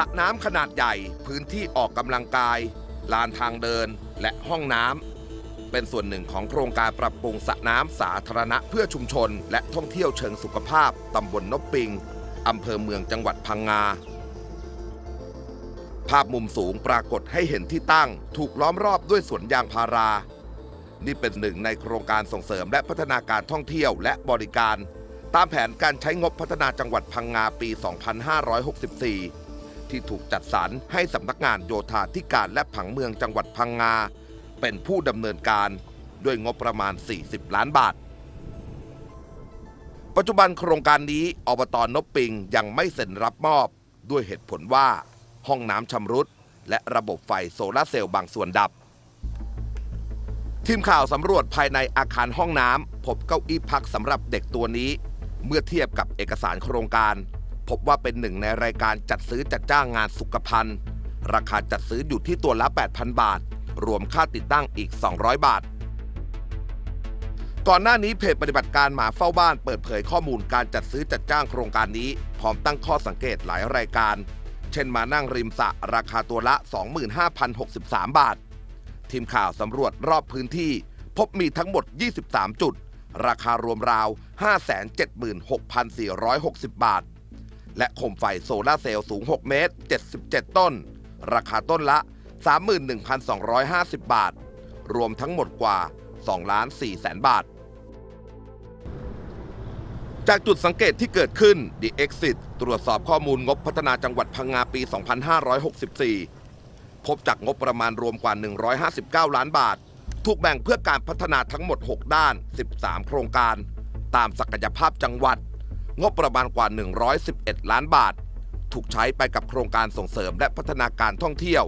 สระน้ำขนาดใหญ่พื้นที่ออกกำลังกาย ลานทางเดินและห้องน้ำเป็นส่วนหนึ่งของโครงการปรับปรุงสระน้ำสาธารณะเพื่อชุมชน และท่องเที่ยวเชิงสุขภาพตำบลนบปิงอำเภอเมืองจังหวัดพังงา ภาพมุมสูงปรากฏให้เห็นที่ตั้ง ถูกล้อมรอบด้วยสวนยางพารา นี่เป็นหนึ่งในโครงการส่งเสริมและพัฒนาการท่องเที่ยวและบริการ ตามแผนการใช้งบพัฒนาจังหวัดพังงาปี 2564 ที่ถูกจัดสรรให้สำนักงานโยธาธิการและผังเมืองจังหวัดพังงา เป็นผู้ดำเนินการด้วยงบประมาณ 40 ล้านบาท ปัจจุบันโครงการนี้อบตนบปิงยังไม่เซ็นรับมอบ ด้วยเหตุผลว่า ห้องน้ำชำรุด และระบบไฟโซลาเซลล์บางส่วนดับ ทีมข่าวสำรวจภายในอาคารห้องน้ำพบเก้าอี้พักสำหรับเด็กตัวนี้ เมื่อเทียบกับเอกสารโครงการ พบว่าเป็นหนึ่งในรายการจัดซื้อจัดจ้างงานสุขภัณฑ์ ราคาจัดซื้ออยู่ที่ตัวละ 8,000 บาท รวมค่าติดตั้งอีก 200 บาท ก่อนหน้านี้เพจปฏิบัติการหมาเฝ้าบ้านเปิดเผยข้อมูลการจัดซื้อจัดจ้างโครงการนี้ พร้อมตั้งข้อสังเกตหลายรายการ เช่นมานั่งริมสระราคาตัวละ 25,063 บาท ทีมข่าวสำรวจรอบพื้นที่ พบมีทั้งหมด 23 จุด ราคารวมราว 576,460 บาท และโคมไฟโซลาเซลล์สูง 6 เมตร 77 ต้น ราคาต้นละ 31,250 บาท รวมทั้งหมดกว่า 2 ล้าน4แสนบาท จากจุดสังเกตที่เกิดขึ้น The Exit ตรวจสอบข้อมูลงบพัฒนาจังหวัดพังงาปี 2564 พบจากงบประมาณรวมกว่า 159 ล้านบาท ถูกแบ่งเพื่อการพัฒนาทั้งหมด 6 ด้าน 13 โครงการ ตามศักยภาพจังหวัด งบประมาณกว่า 111 ล้านบาท ถูกใช้ไปกับโครงการส่งเสริมและพัฒนาการท่องเที่ยว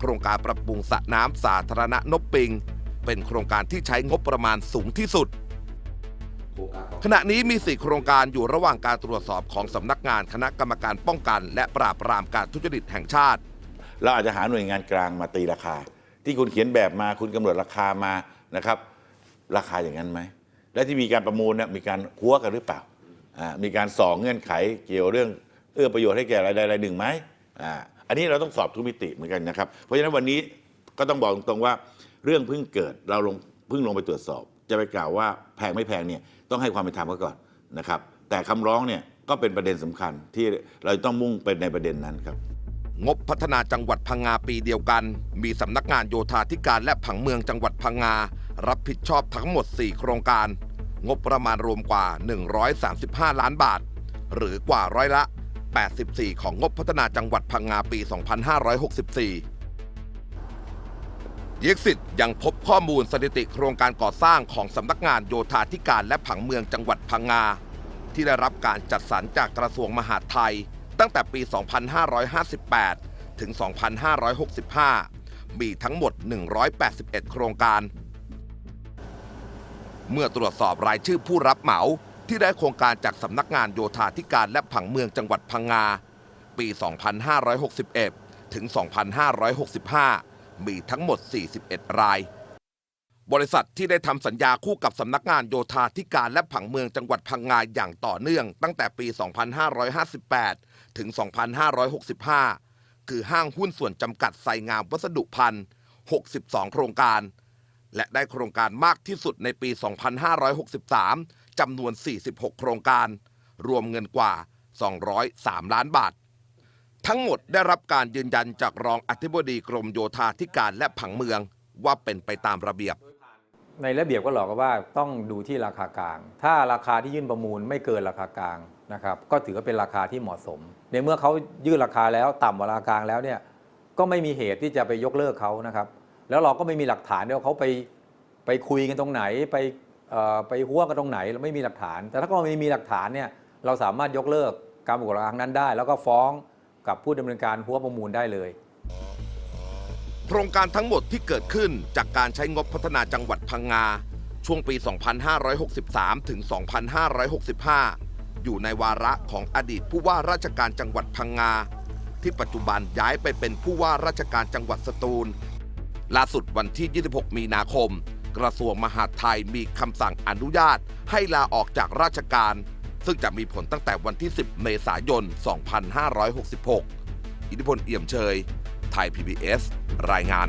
โครงการปรับปรุงสระน้ำสาธารณะนบปิง เป็นโครงการที่ใช้งบประมาณสูงที่สุด ขณะนี้มี 4 โครงการอยู่ระหว่างการตรวจสอบของสำนักงานคณะกรรมการป้องกัน และปราบปรามการทุจริตแห่งชาติ เราอาจจะหาหน่วยงานกลางมาตีราคา ที่คุณเขียนแบบมาคุณกำหนดราคามานะครับ ราคาอย่างนั้นไหม และที่มีการประมูลเนี่ยมีการหัวกันหรือเปล่าอ่า มีการส่องเงื่อนไขเกี่ยวเรื่องเอื้อประโยชน์ให้แก่รายใดรายหนึ่งไหมอ,อันนี้เราต้องสอบทุกมิติเหมือนกันนะครับ เพราะฉะนั้นวันนี้ก็ต้องบอกตรงๆว่าเรื่องเพิ่งเกิดเราลงเพิ่งลงไปตรวจสอบ จะไปกล่าวว่าแพงไม่แพงเนี่ยต้องให้ความเป็นธรรมเขาก่อนนะครับ แต่คำร้องเนี่ยก็เป็นประเด็นสำคัญที่เราต้องมุ่งไปในประเด็นนั้นครับ งบพัฒนาจังหวัดพังงาปีเดียวกัน มีสำนักงานโยธาธิการและผังเมืองจังหวัดพังงา รับผิดชอบทั้งหมด 4 โครงการ งบประมาณรวมกว่า 135 ล้านบาท หรือกว่าร้อยละ 84 ของงบพัฒนาจังหวัดพังงาปี 2564 เยกสิทธิ์ยังพบข้อมูลสถิติโครงการก่อสร้างของสำนักงานโยธาธิการและผังเมืองจังหวัดพังงา ที่ได้รับการจัดสรรจากกระทรวงมหาดไทย ตั้งแต่ปี 2558 ถึง 2565 มีทั้งหมด 181 โครงการ เมื่อตรวจสอบรายชื่อผู้รับเหมาที่ได้โครงการจากสำนักงานโยธาธิการและผังเมืองจังหวัดพังงา ปี 2561 ถึง 2565 มีทั้งหมด 41 ราย บริษัทที่ได้ทำสัญญาคู่กับสำนักงานโยธาธิการและผังเมืองจังหวัดพังงาอย่างต่อเนื่อง ตั้งแต่ปี 2558 ถึง 2565 คือห้างหุ้นส่วนจำกัดไซงามวัสดุพันธ์62 โครงการ และได้โครงการมากที่สุดในปี 2563 จำนวน 46 โครงการ รวมเงินกว่า 203 ล้านบาท ทั้งหมดได้รับการยืนยันจากรองอธิบดีกรมโยธาธิการและผังเมืองว่าเป็นไปตามระเบียบ ในระเบียบก็หลอกว่าต้องดูที่ราคากลาง ถ้าราคาที่ยื่นประมูลไม่เกินราคากลางนะครับ ก็ถือว่าเป็นราคาที่เหมาะสม ในเมื่อเขายื่นราคาแล้ว ต่ำกว่าราคากลางแล้วเนี่ย ก็ไม่มีเหตุที่จะไปยกเลิกเขานะครับ แล้วเราก็ไม่มีหลักฐานว่าเขาไปไปคุยกันตรงไหนไปไปหัวกันตรงไหนเราไม่มีหลักฐาน แต่ถ้าก็ไม่มีหลักฐานเนี่ยเราสามารถยกเลิกการประกวดราคานั้นได้ แล้วก็ฟ้องกับผู้ดำเนินการหัวประมูลได้เลยโครงการทั้งหมดที่เกิดขึ้นจากการใช้งบพัฒนาจังหวัดพังงา ช่วงปี 2563 ถึง 2565 อยู่ในวาระของอดีตผู้ว่าราชการจังหวัดพังงา ที่ปัจจุบันย้ายไปเป็นผู้ว่าราชการจังหวัดสตูล ล่าสุดวันที่ 26 มีนาคม กระทรวงมหาดไทยมีคำสั่งอนุญาตให้ลาออกจากราชการ ซึ่งจะมีผลตั้งแต่วันที่ 10 เมษายน 2566 อิทธิพลเอี่ยมเชย ไทย PBS รายงาน